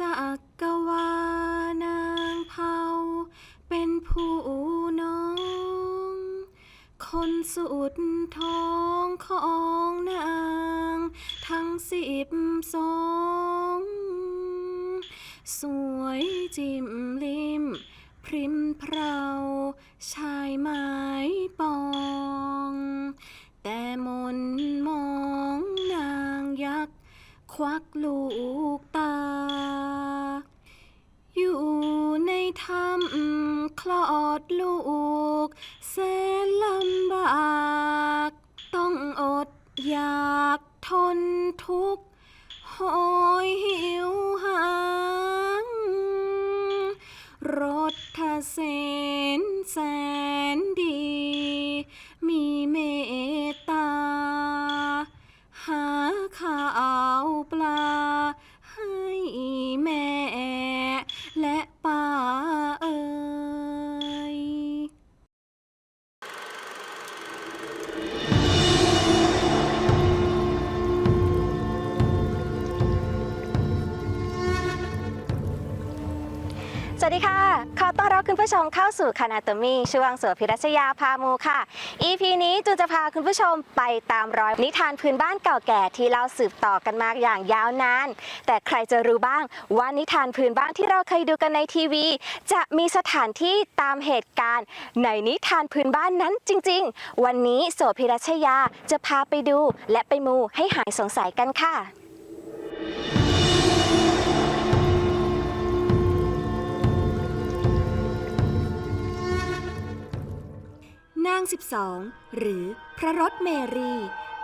สักกวานางเผาเป็นผู้น้อง คนสุดท้องของนาง ทั้งสิบสอง สวยจิมลิม พริมเพราชายไม้ปอง แต่มนมองนางยักษ์ ควักลูกตา คลอดลูก แสนลำบาก ต้องอดอยากทนทุกข์หอยหิวหางรถทเสนแสน สวัสดีค่ะ ขอต้อนรับคุณผู้ชมเข้าสู่คณาตมีช่วงสวพิรัชยาพามูค่ะ EP นี้จูนจะพาคุณผู้ชมไปตามรอยนิทานพื้นบ้านเก่าแก่ที่เล่าสืบต่อกันมาอย่างยาวนาน แต่ใครจะรู้บ้างว่านิทานพื้นบ้านที่เราเคยดูกันในทีวี จะมีสถานที่ตามเหตุการณ์ ในนิทานพื้นบ้านนั้นจริง ๆ วันนี้โสพิรัชยาจะพาไปดู และไปมูให้หายสงสัยกันค่ะ นาง 12 หรือพระรถเมรี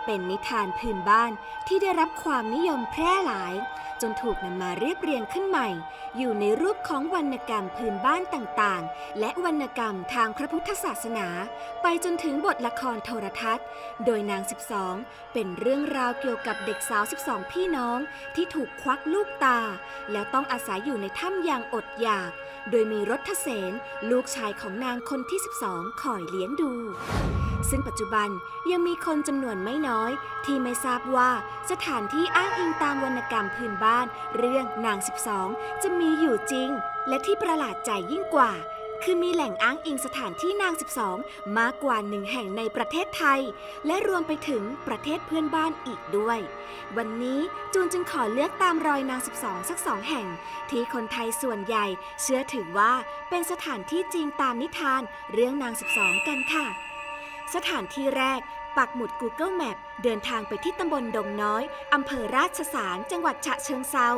เป็นนิทานพื้นบ้านที่ได้รับความนิยมแพร่หลาย จนถูกนำมาเรียบเรียงขึ้นใหม่ อยู่ในรูปของวรรณกรรมพื้นบ้านต่างๆ และวรรณกรรมทางพระพุทธศาสนา ไปจนถึงบทละครโทรทัศน์ โดยนาง 12 เป็นเรื่องราวเกี่ยวกับเด็กสาว 12 พี่น้องที่ถูกควักลูกตา แล้วต้องอาศัยอยู่ในถ้ำอย่างอดอยาก โดยมีรถเสนลูกชายของนางคนที่ 12 คอยเลี้ยงดู ซึ่งปัจจุบันยังมีคนจำนวนไม่น้อย ที่ไม่ทราบว่าสถานที่อ้างอิงตามวรรณกรรมพื้นบ้าน เรื่องนาง 12 จะมีอยู่จริง และที่ประหลาดใจยิ่งกว่า คือมีแหล่งอ้างอิงสถานที่นาง 12 มากกว่าหนึ่งแห่งในประเทศไทย และรวมไปถึงประเทศเพื่อนบ้านอีกด้วย วันนี้จูนจึงขอเลือกตามรอยนาง 12 สักสองแห่ง ที่คนไทยส่วนใหญ่ เชื่อถือว่าเป็นสถานที่จริงตามนิทาน เรื่องนาง 12 กันค่ะ สถานที่แรก ปักหมุด Google Map เดินทางไปที่ตำบลดงน้อย อำเภอราชสาร จังหวัดฉะเชิงเซา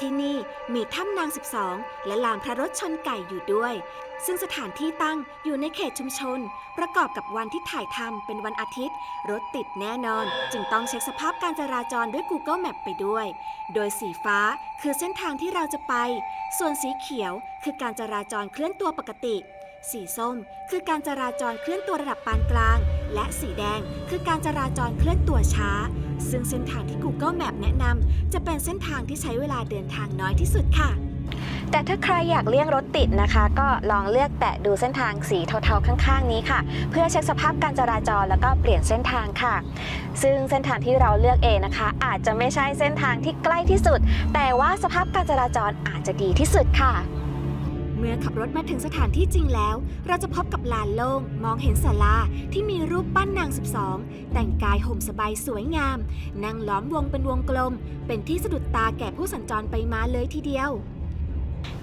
ที่นี่มีถ้ำนาง 12 และลานพระรถชนไก่อยู่ด้วย ซึ่งสถานที่ตั้งอยู่ในเขตชุมชน ประกอบกับวันที่ถ่ายทำเป็นวันอาทิตย์ รถติดแน่นอน จึงต้องเช็คสภาพการจราจรด้วย Google Map ไปด้วย โดยสีฟ้าคือเส้นทางที่เราจะไป ส่วนสีเขียวคือการจราจรเคลื่อนตัวปกติ สีส้มคือการจราจรเคลื่อนตัวระดับปานกลาง และสีแดงคือการจราจรเคลื่อนตัวช้า ซึ่งเส้นทางที่ Google Map แนะนำจะเป็นเส้นทางที่ใช้เวลาเดินทางน้อยที่สุดค่ะ แต่ถ้าใครอยากเลี่ยงรถติดนะคะ ก็ลองเลือกแตะดูเส้นทางสีเทาๆข้างๆ นี้ค่ะ เพื่อเช็คสภาพการจราจรแล้วก็เปลี่ยนเส้นทางค่ะ ซึ่งเส้นทางที่เราเลือกเองนะคะ อาจจะไม่ใช่เส้นทางที่ใกล้ที่สุด แต่ว่าสภาพการจราจรอาจจะดีที่สุดค่ะ มื่อขับรถมาถึงสถานที่จริงแล้ว เราจะพบกับลานโล่งมองเห็นศาลาที่มีรูปปั้นนาง 12 แต่งกายห่มสบายสวยงาม นั่งล้อมวงเป็นวงกลม เป็นที่สะดุดตาแก่ผู้สัญจรไปมาเลยทีเดียว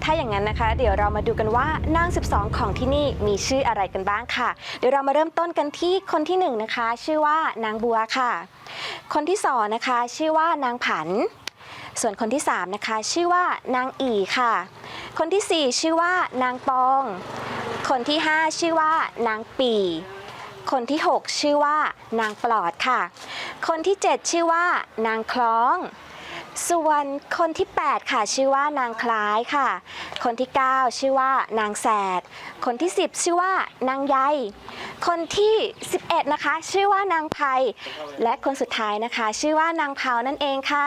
ถ้าอย่างนั้นนะคะ เดี๋ยวเรามาดูกันว่านาง 12 ของที่นี่มีชื่ออะไรกันบ้างค่ะ เดี๋ยวเรามาเริ่มต้นกันที่คนที่หนึ่งนะคะ ชื่อว่านางบัวค่ะ คนที่สองนะคะ ชื่อว่านางผัน ส่วนคนที่สามนะคะ ชื่อว่านางอีค่ะ คนที่สี่ชื่อว่านางปอง คนที่ห้าชื่อว่านางปีคนที่หกชื่อว่านางปลอดค่ะ คนที่เจ็ดชื่อว่านางคล้อง ส่วนคนที่ 8 ค่ะ ชื่อว่านางคล้ายค่ะ คนที่ 9 ชื่อว่านางแสด คนที่ 10 ชื่อว่านางใยคนที่ 11 นะคะ ชื่อว่านางไพและคนสุดท้ายนะคะ ชื่อว่านางเผานั่นเองค่ะ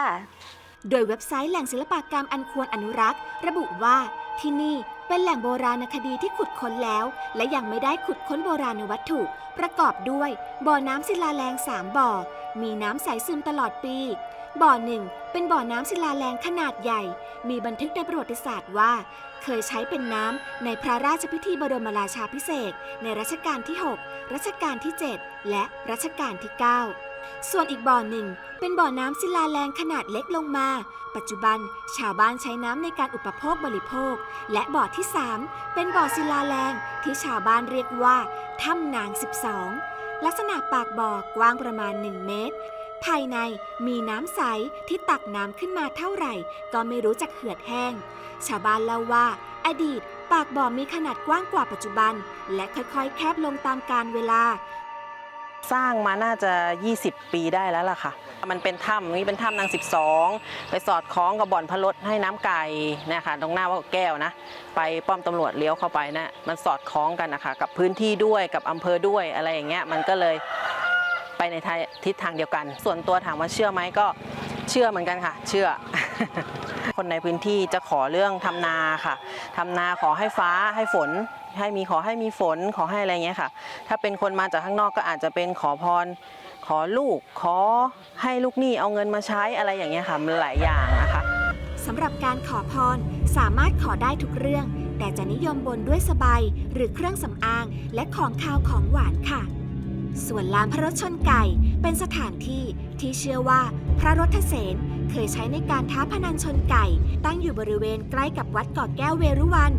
โดยเว็บไซต์แหล่งศิลปกรรมอันควรอนุรักษ์ ระบุว่าที่นี่เป็นแหล่งโบราณคดีที่ขุดค้นแล้ว และยังไม่ได้ขุดค้นโบราณวัตถุ ประกอบด้วย บ่อน้ำศิลาแรง3บ่อ มีน้ำใสซึมตลอดปี บ่อหนึ่งเป็นบ่อน้ำศิลาแรงขนาดใหญ่ มีบันทึกในประวัติศาสตร์ว่า เคยใช้เป็นน้ำในพระราชพิธีบรมราชาพิเศษในรัชกาลที่ 6 รัชกาลที่ 7 และรัชกาลที่ 9 ส่วนอีกบ่อหนึ่ง เป็นบ่อน้ำศิลาแรงขนาดเล็กลงมา ปัจจุบันชาวบ้านใช้น้ำในการอุปโภคบริโภค และบ่อที่ 3 เป็นบ่อศิลาแรงที่ชาวบ้านเรียกว่าถ้ำนาง 12 ลักษณะปากบ่อกว้างประมาณ 1 เมตร ภายในมีน้ำใสที่ตักน้ำขึ้นมาเท่าไหร่ ก็ไม่รู้จักเหือดแห้ง ชาวบ้านเล่าว่า อดีตปากบ่อมีขนาดกว้างกว่าปัจจุบัน และค่อยๆ แคบลงตามกาลเวลา สร้างมาน่าจะ 20 ปีได้แล้วล่ะค่ะ มันเป็นถ้ำนี่เป็นถ้ำนาง 12 ไปสอดคล้องกับบ่อนพะลดให้น้ำไก่นะคะตรงหน้าว่าแก้วนะ ไปป้อมตำรวจเลี้ยวเข้าไปนะมันสอดคล้องกันนะคะกับพื้นที่ด้วยกับอำเภอด้วยอะไรอย่างเงี้ยมันก็เลยไปในท,ทิศทางเดียวกัน ส่วนตัวถามว่าเชื่อไหมก็เชื่อเหมือนกันค่ะ เชื่อ คนในพื้นที่จะขอเรื่องทำนาค่ะทำนาขอให้ฟ้าให้ฝน ให้มีขอให้มีฝนขอให้อะไรเงี้ยค่ะ ถ้าเป็นคนมาจากข้างนอกก็อาจจะเป็นขอพร ขอลูก ขอให้ลูกหนี้เอาเงินมาใช้อะไรอย่างเงี้ยค่ะมันหลายอย่างนะคะสำหรับการขอพรสามารถขอได้ทุกเรื่อง แต่จะนิยมบนด้วยสบายหรือเครื่องสำอางและของคาวของหวานค่ะ ส่วนลานพระรถชนไก่เป็นสถานที่ที่เชื่อว่าพระรถเสน เคยใช้ในการท้าพนันชนไก่ ตั้งอยู่บริเวณใกล้กับวัดเกาะแก้วเวรุวัน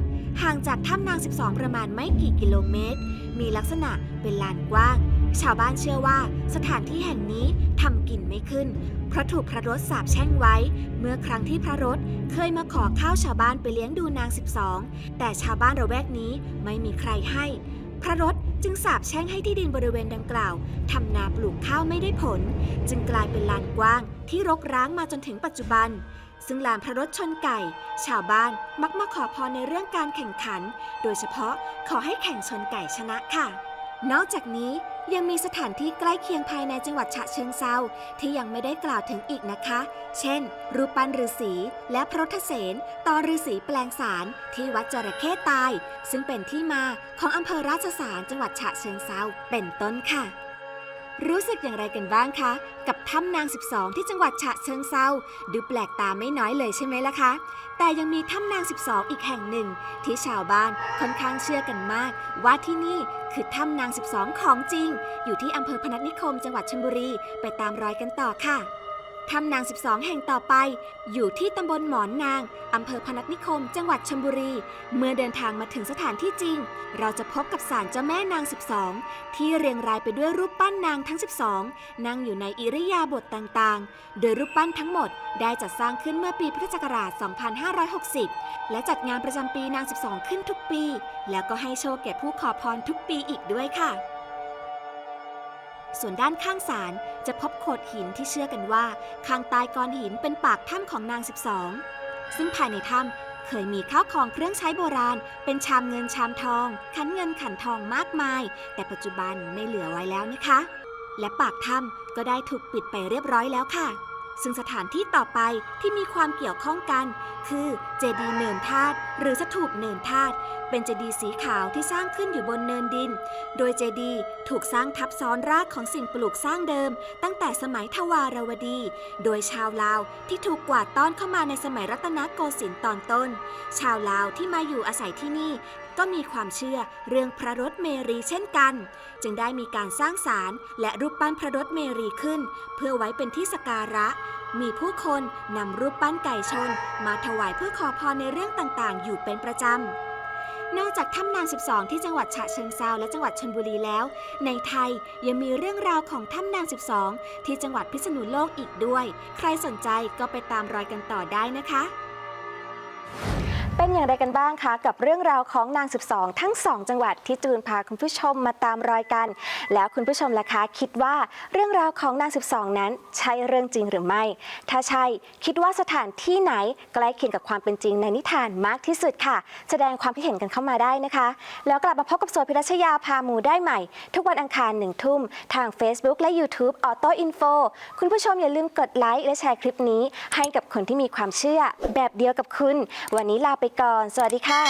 ห่างจากถ้ำนาง 12 ประมาณไม่กี่กิโลเมตร มีลักษณะเป็นลานกว้าง ชาวบ้านเชื่อว่าสถานที่แห่งนี้ทำกินไม่ขึ้น เพราะถูกพระรถสาปแช่งไว้ เมื่อครั้งที่พระรถเคยมาขอข้าวชาวบ้านไปเลี้ยงดูนาง 12 แต่ชาวบ้านระแวกนี้ไม่มีใครให้ ระรถจึงสาบแช่งให้ที่ดินบริเวณดังกล่าวทำนาปลูกข้าวไม่ได้ผล จึงกลายเป็นลานกว้างที่รกร้างมาจนถึงปัจจุบัน ซึ่งลานพระรถชนไก่ ชาวบ้านมักมาขอพรในเรื่องการแข่งขัน โดยเฉพาะขอให้แข่งชนไก่ชนะค่ะ นอกจากนี้ยังมีสถานที่ใกล้เคียงภายในจังหวัดฉะเชิงเซาที่ยังไม่ได้กล่าวถึงอีกนะคะ เช่น รูปปั้นฤาษีและพระทเสนตอฤาษีแปลงสารที่วัดจระเข้ตาย ซึ่งเป็นที่มาของอำเภอราชสารจังหวัดฉะเชิงเซาเป็นต้นค่ะ รู้สึกอย่างไรกันบ้างคะ กับถ้ำนาง 12 ที่จังหวัดฉะเชิงเซาดูแปลกตาไม่น้อยเลยใช่ไหมล่ะคะ แต่ยังมีถ้ำนาง 12 อีกแห่งหนึ่ง ที่ชาวบ้านค่อนข้างเชื่อกันมาก ว่าที่นี่คือถ้ำนาง 12 ของจริง อยู่ที่อำเภอพนัสนิคมจังหวัดชลบุรี ไปตามรอยกันต่อค่ะ ถ้ำนาง 12 แห่งต่อไป อยู่ที่ตำบลหมอนนางอำเภอพนัสนิคม จังหวัดชลบุรี เมื่อเดินทางมาถึงสถานที่จริง เราจะพบกับศาลเจ้าแม่นาง 12 ที่เรียงรายไปด้วยรูปปั้นนางทั้ง 12 นั่งอยู่ในอิริยาบถต่างๆ โดยรูปปั้นทั้งหมดได้จัดสร้างขึ้นเมื่อปีพุทธศักราช 2560 และจัดงานประจำปีนาง 12 ขึ้นทุกปี แล้วก็ให้โชคแก่ผู้ขอพรทุกปีอีกด้วยค่ะ ส่วนด้านข้างศาล จะพบโขดหินที่เชื่อกันว่าข้างใต้ก้อนหินเป็นปากถ้ำของนาง 12 ซึ่งภายในถ้ำเคยมีข้าวของเครื่องใช้โบราณ เป็นชามเงินชามทอง ขันเงินขันทองมากมาย แต่ปัจจุบันไม่เหลือไว้แล้วนะคะ และปากถ้ำก็ได้ถูกปิดไปเรียบร้อยแล้วค่ะ ซึ่งสถานที่ต่อไปที่มีความเกี่ยวข้องกัน คือเจดีย์เนินธาตุหรือสถูปเนินธาตุเป็นเจดีย์สีขาวที่สร้างขึ้นอยู่บนเนินดิน โดยเจดีย์ถูกสร้างทับซ้อนรากของสิ่งปลูกสร้างเดิม ตั้งแต่สมัยทวารวดี โดยชาวลาวที่ถูกกวาดต้อนเข้ามาในสมัยรัตนโกสินทร์ตอนต้น ชาวลาวที่มาอยู่อาศัยที่นี่ ก็มีความเชื่อเรื่องพระรถเมรีเช่นกัน จึงได้มีการสร้างศาลและรูปปั้นพระรถเมรีขึ้น เพื่อไว้เป็นที่สการะ มีผู้คนนำรูปปั้นไก่ชน มาถวายเพื่อขอพรในเรื่องต่างๆ อยู่เป็นประจำนอกจากถ้ำนาง 12 ที่จังหวัดฉะเชิงเซาและจังหวัดชลบุรีแล้ว ในไทยยังมีเรื่องราวของถ้ำนาง 12 ที่จังหวัดพิษณุโลกอีกด้วย ใครสนใจก็ไปตามรอยกันต่อได้นะคะ อย่างไรกันบ้างคะกับเรื่องราวของนาง 12 ทั้ง 2 จังหวัดที่จูนพาคุณผู้ชมมาตามรอยกัน แล้วคุณผู้ชมล่ะคะคิดว่าเรื่องราวของนาง 12 นั้นใช่เรื่องจริงหรือไม่ ถ้าใช่คิดว่าสถานที่ไหนใกล้เคียงกับความเป็นจริงในนิทานมากที่สุดค่ะ แสดงความคิดเห็นกันเข้ามาได้นะคะ แล้วกลับมาพบกับโซพิรัชยาพาหมูได้ใหม่ ทุกวันอังคารหนึ่งทุ่มทาง Facebook และ YouTube Auto Info คุณผู้ชมอย่าลืมกดไลค์และแชร์คลิปนี้ ให้กับคนที่มีความเชื่อแบบเดียวกับคุณ วันนี้ลาไปก่อนสวัสดีค่ะ